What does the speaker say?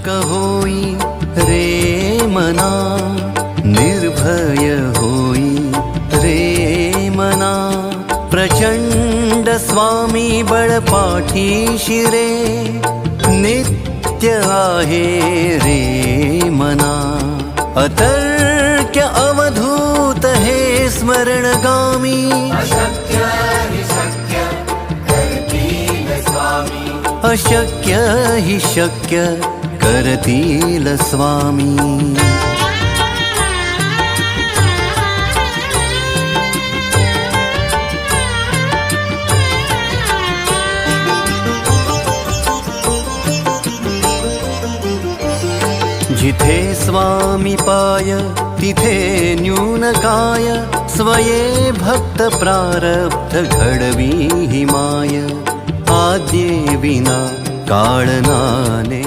निशंक होई रे मना, निर्भय होई, रे मना। प्रचंड स्वामी बळपाठी शिरे, नित्य आहे रे मना। अतर्क्य अवधूत हे स्मरणगामी। अशक्य हि शक्य। करतील स्वामी. जिथे स्वामी पाय तिथे न्यून काय. स्वये भक्त प्रारब्ध घडवी हिमाय आद्ये विना काळनाने